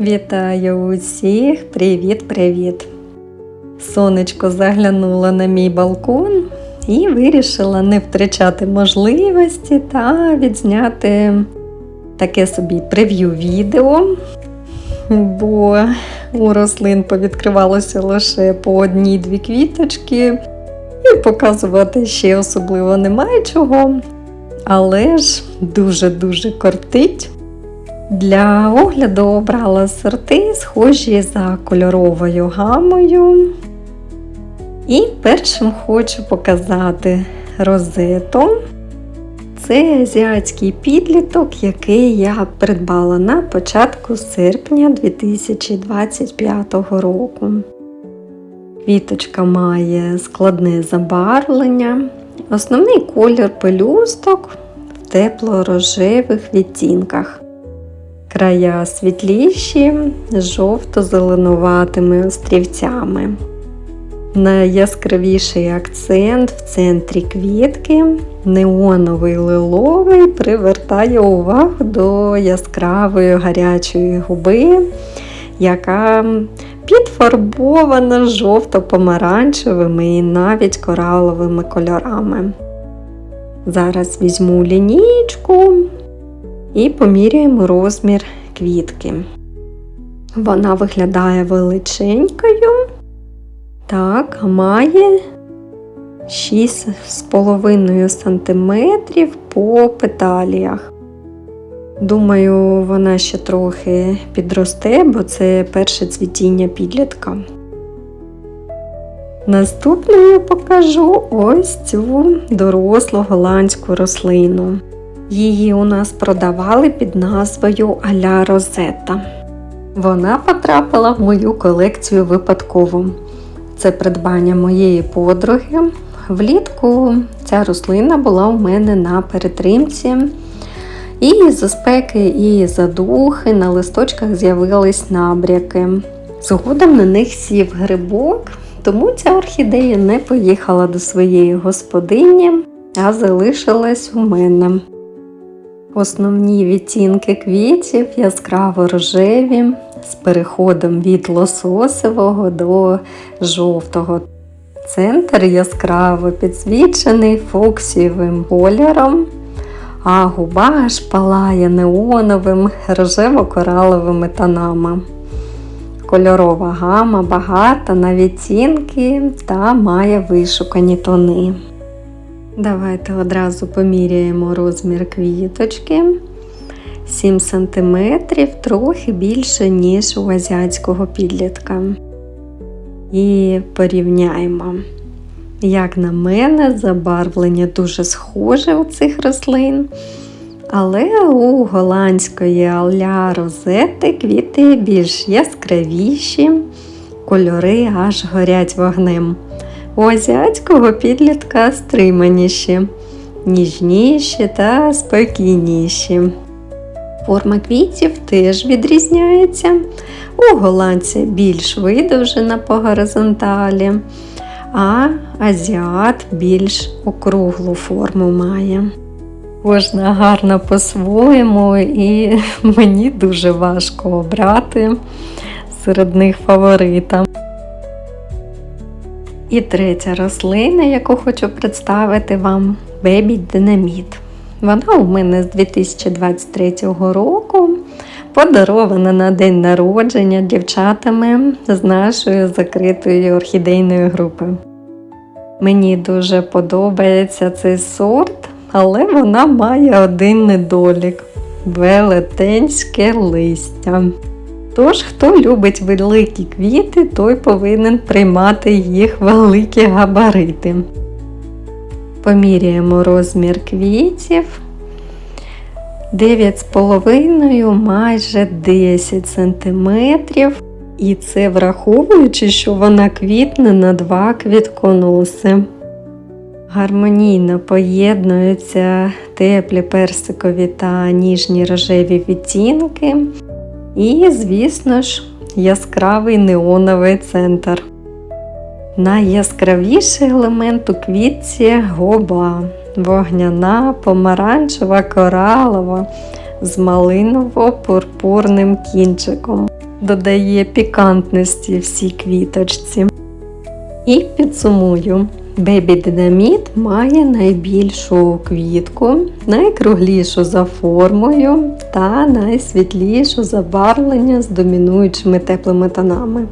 Вітаю усіх! Привіт-привіт! Сонечко заглянуло на мій балкон і вирішила не втрачати можливості та відзняти таке собі прев'ю відео, бо у рослин повідкривалося лише по одній-дві квіточки, і показувати ще особливо немає чого. Але ж дуже-дуже кортить. Для огляду обрала сорти, схожі за кольоровою гамою. І першим хочу показати розету. Це азіатський підліток, який я придбала на початку серпня 2025 року. Квіточка має складне забарвлення. Основний колір пелюсток в тепло-рожевих відтінках. Края світліші жовто-зеленуватими острівцями. Найяскравіший акцент в центрі квітки, неоновий лиловий, привертає увагу до яскравої гарячої губи, яка підфарбована жовто-помаранчевими і навіть кораловими кольорами. Зараз візьму лінійку і поміряємо розмір квітки. Вона виглядає величенькою. Так, має 6,5 см по петаліях. Думаю, вона ще трохи підросте, бо це перше цвітіння підлітка. Наступною покажу ось цю дорослу голландську рослину. Її у нас продавали під назвою Аля Розета. Вона потрапила в мою колекцію випадково. Це придбання моєї подруги. Влітку ця рослина була у мене на перетримці. І за спеки, і за духи на листочках з'явились набряки. Згодом на них сів грибок, тому ця орхідея не поїхала до своєї господині, а залишилась у мене. Основні відтінки квітів яскраво рожеві, з переходом від лососевого до жовтого. Центр яскраво підсвічений фуксієвим кольором, а губа аж палає неоновим рожево-кораловими тонами. Кольорова гама багата на відтінки та має вишукані тони. Давайте одразу поміряємо розмір квіточки. 7 см, трохи більше, ніж у азіатського підлітка. І порівняємо. Як на мене, забарвлення дуже схоже у цих рослин. Але у голландської аля розети квіти більш яскравіші, кольори аж горять вогнем. У азіатського підлітка стриманіші, ніжніші та спокійніші. Форма квітів теж відрізняється. У голландця більш видовжена по горизонталі, а азіат більш округлу форму має. Кожна гарна по-своєму, і мені дуже важко обрати серед них фаворита. І третя рослина, яку хочу представити вам Baby Dynamite. Вона у мене з 2023 року подарована на день народження дівчатами з нашої закритої орхідейної групи. Мені дуже подобається цей сорт, але вона має один недолік велетенське листя. Тож, хто любить великі квіти, той повинен приймати їх великі габарити. Поміряємо розмір квітів. 9,5 майже 10 см. І це враховуючи, що вона квітне на два квітконоси. Гармонійно поєднуються теплі персикові та ніжні рожеві відтінки. І, звісно ж, яскравий неоновий центр. Найяскравіший елемент у квітці губа, вогняна, помаранчева, коралова з малиново-пурпурним кінчиком. додає пікантності всій квіточці. І підсумую. Бебі Динаміт має найбільшу квітку, найкруглішу за формою та найсвітлішу забарвлення з домінуючими теплими тонами.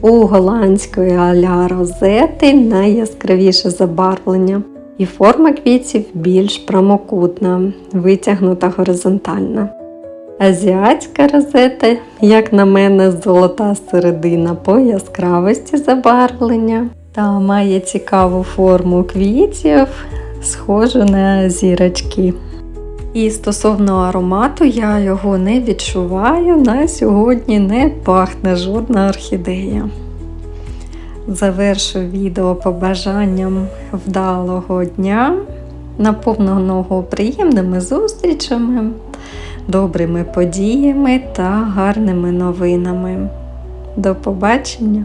У голландської аля розети найяскравіше забарвлення, і форма квітів більш прямокутна, витягнута горизонтальна. Азіатська розета, як на мене, золота середина по яскравості забарвлення та має цікаву форму квітів, схожу на зірочки. І стосовно аромату, я його не відчуваю, на сьогодні не пахне жодна орхідея. Завершу відео побажанням вдалого дня, наповненого приємними зустрічами, добрими подіями та гарними новинами. До побачення!